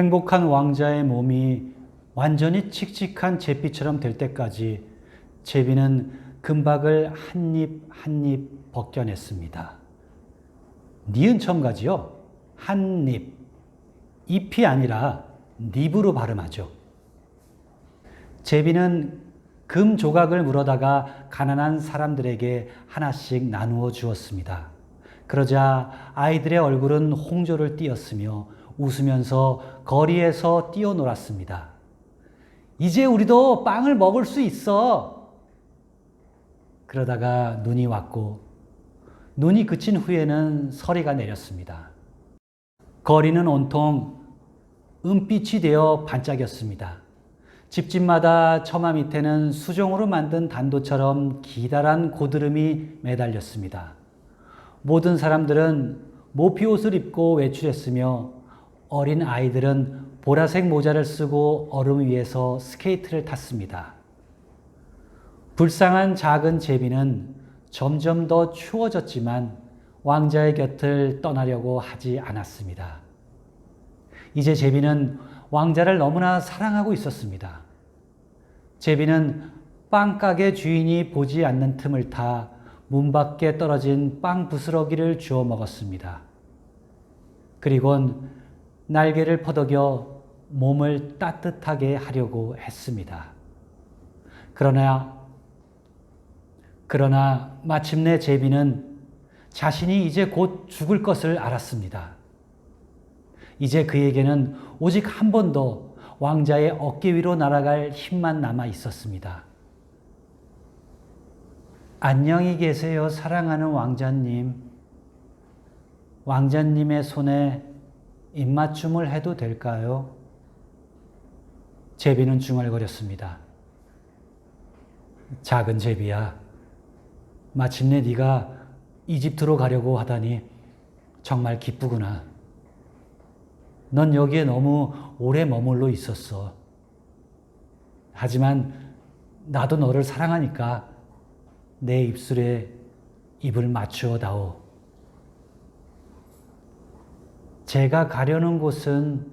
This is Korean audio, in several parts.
행복한 왕자의 몸이 완전히 칙칙한 제비처럼 될 때까지 제비는 금박을 한 입 한 입 벗겨냈습니다. 니은 첨가지요. 한 입. 잎이 아니라 닙으로 발음하죠. 제비는 금 조각을 물어다가 가난한 사람들에게 하나씩 나누어 주었습니다. 그러자 아이들의 얼굴은 홍조를 띄었으며 웃으면서 거리에서 뛰어놀았습니다. 이제 우리도 빵을 먹을 수 있어. 그러다가 눈이 왔고 눈이 그친 후에는 서리가 내렸습니다. 거리는 온통 은빛이 되어 반짝였습니다. 집집마다 처마 밑에는 수종으로 만든 단도처럼 기다란 고드름이 매달렸습니다. 모든 사람들은 모피 옷을 입고 외출했으며 어린 아이들은 보라색 모자를 쓰고 얼음 위에서 스케이트를 탔습니다. 불쌍한 작은 제비는 점점 더 추워졌지만 왕자의 곁을 떠나려고 하지 않았습니다. 이제 제비는 왕자를 너무나 사랑하고 있었습니다. 제비는 빵가게 주인이 보지 않는 틈을 타 문 밖에 떨어진 빵 부스러기를 주워 먹었습니다. 그리곤 날개를 퍼덕여 몸을 따뜻하게 하려고 했습니다. 그러나 그러나 마침내 제비는 자신이 이제 곧 죽을 것을 알았습니다. 이제 그에게는 오직 한 번 더 왕자의 어깨 위로 날아갈 힘만 남아 있었습니다. 안녕히 계세요, 사랑하는 왕자님. 왕자님의 손에 입맞춤을 해도 될까요? 제비는 중얼거렸습니다. 작은 제비야, 마침내 네가 이집트로 가려고 하다니 정말 기쁘구나. 넌 여기에 너무 오래 머물러 있었어. 하지만 나도 너를 사랑하니까 내 입술에 입을 맞추어 다오. 제가 가려는 곳은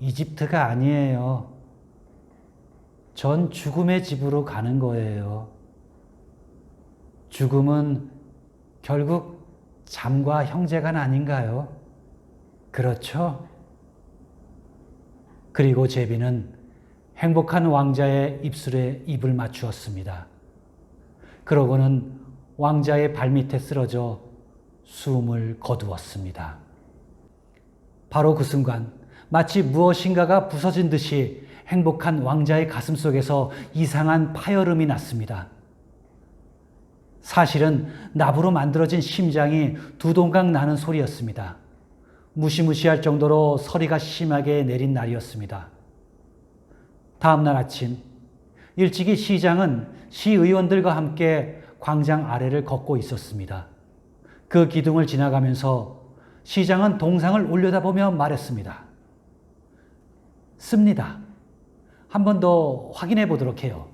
이집트가 아니에요. 전 죽음의 집으로 가는 거예요. 죽음은 결국 잠과 형제간 아닌가요? 그렇죠? 그리고 제비는 행복한 왕자의 입술에 입을 맞추었습니다. 그러고는 왕자의 발밑에 쓰러져 숨을 거두었습니다. 바로 그 순간 마치 무엇인가가 부서진 듯이 행복한 왕자의 가슴 속에서 이상한 파열음이 났습니다. 사실은 나부로 만들어진 심장이 두동강 나는 소리였습니다. 무시무시할 정도로 서리가 심하게 내린 날이었습니다. 다음 날 아침, 일찍이 시장은 시의원들과 함께 광장 아래를 걷고 있었습니다. 그 기둥을 지나가면서 시장은 동상을 올려다보며 말했습니다. 씁니다. 한 번 더 확인해 보도록 해요.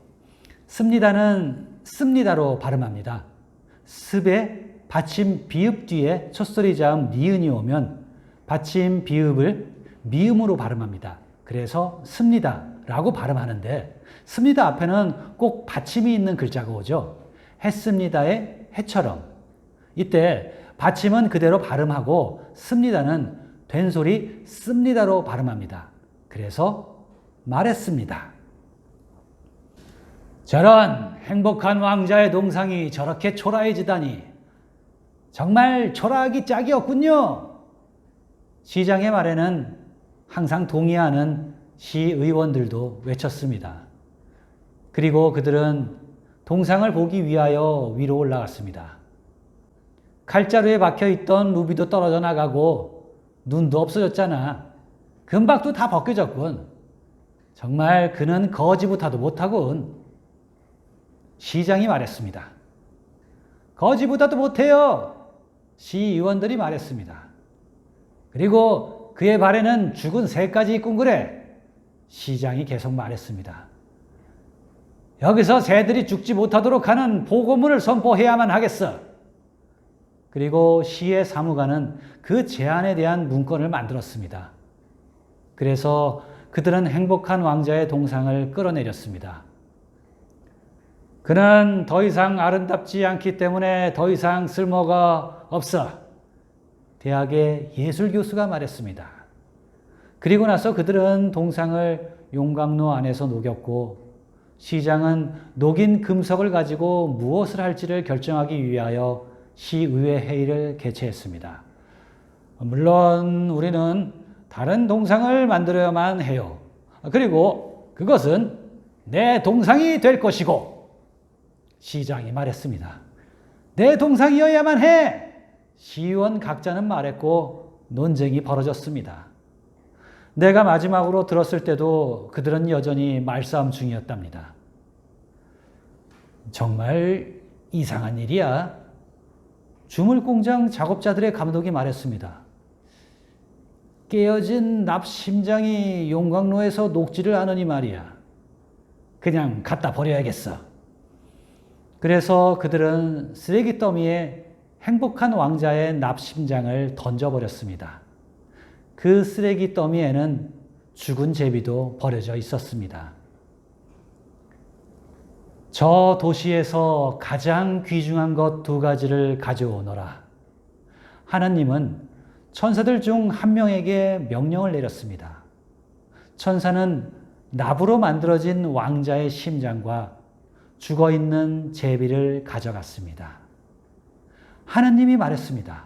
씁니다는 씁니다로 발음합니다. 습에 받침 비읍 뒤에 첫소리 자음 니은이 오면 받침 비읍을 미음으로 발음합니다. 그래서 씁니다 라고 발음하는데 씁니다 앞에는 꼭 받침이 있는 글자가 오죠. 했습니다의 해처럼. 이때 받침은 그대로 발음하고 씁니다는 된소리 씁니다로 발음합니다. 그래서 말했습니다. 저런 행복한 왕자의 동상이 저렇게 초라해지다니 정말 초라하기 짝이었군요. 시장의 말에는 항상 동의하는 시의원들도 외쳤습니다. 그리고 그들은 동상을 보기 위하여 위로 올라갔습니다. 칼자루에 박혀 있던 루비도 떨어져 나가고 눈도 없어졌잖아. 금박도 다 벗겨졌군. 정말 그는 거지부터도 못하군. 시장이 말했습니다. 거지보다도 못해요. 시의원들이 말했습니다. 그리고 그의 발에는 죽은 새까지 그래. 시장이 계속 말했습니다. 여기서 새들이 죽지 못하도록 하는 보고문을 선포해야만 하겠어. 그리고 시의 사무관은 그 제안에 대한 문건을 만들었습니다. 그래서 그들은 행복한 왕자의 동상을 끌어내렸습니다. 그는 더 이상 아름답지 않기 때문에 더 이상 쓸모가 없어. 대학의 예술 교수가 말했습니다. 그리고 나서 그들은 동상을 용광로 안에서 녹였고 시장은 녹인 금속을 가지고 무엇을 할지를 결정하기 위하여 시의회 회의를 개최했습니다. 물론 우리는 다른 동상을 만들어야만 해요. 그리고 그것은 내 동상이 될 것이고 시장이 말했습니다. 내 동상이어야만 해! 시의원 각자는 말했고 논쟁이 벌어졌습니다. 내가 마지막으로 들었을 때도 그들은 여전히 말싸움 중이었답니다. 정말 이상한 일이야. 주물공장 작업자들의 감독이 말했습니다. 깨어진 납 심장이 용광로에서 녹지를 않으니 말이야. 그냥 갖다 버려야겠어. 그래서 그들은 쓰레기 더미에 행복한 왕자의 납심장을 던져버렸습니다. 그 쓰레기 더미에는 죽은 제비도 버려져 있었습니다. 저 도시에서 가장 귀중한 것 두 가지를 가져오너라. 하나님은 천사들 중 한 명에게 명령을 내렸습니다. 천사는 납으로 만들어진 왕자의 심장과 죽어 있는 제비를 가져갔습니다. 하나님이 말했습니다.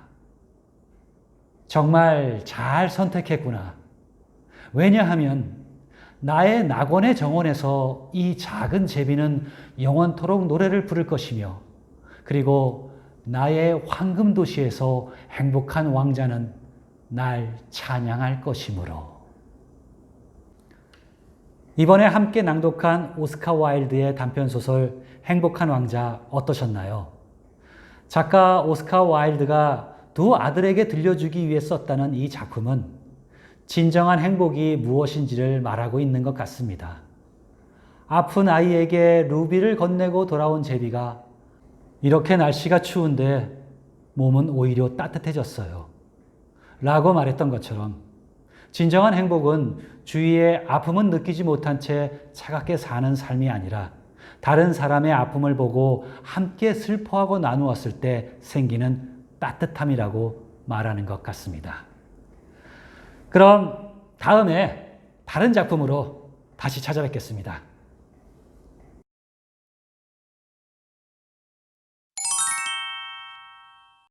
정말 잘 선택했구나. 왜냐하면 나의 낙원의 정원에서 이 작은 제비는 영원토록 노래를 부를 것이며 그리고 나의 황금 도시에서 행복한 왕자는 날 찬양할 것이므로. 이번에 함께 낭독한 오스카 와일드의 단편 소설 행복한 왕자 어떠셨나요? 작가 오스카 와일드가 두 아들에게 들려주기 위해 썼다는 이 작품은 진정한 행복이 무엇인지를 말하고 있는 것 같습니다. 아픈 아이에게 루비를 건네고 돌아온 제비가 이렇게 날씨가 추운데 몸은 오히려 따뜻해졌어요. 라고 말했던 것처럼 진정한 행복은 주위의 아픔은 느끼지 못한 채 차갑게 사는 삶이 아니라 다른 사람의 아픔을 보고 함께 슬퍼하고 나누었을 때 생기는 따뜻함이라고 말하는 것 같습니다. 그럼 다음에 다른 작품으로 다시 찾아뵙겠습니다.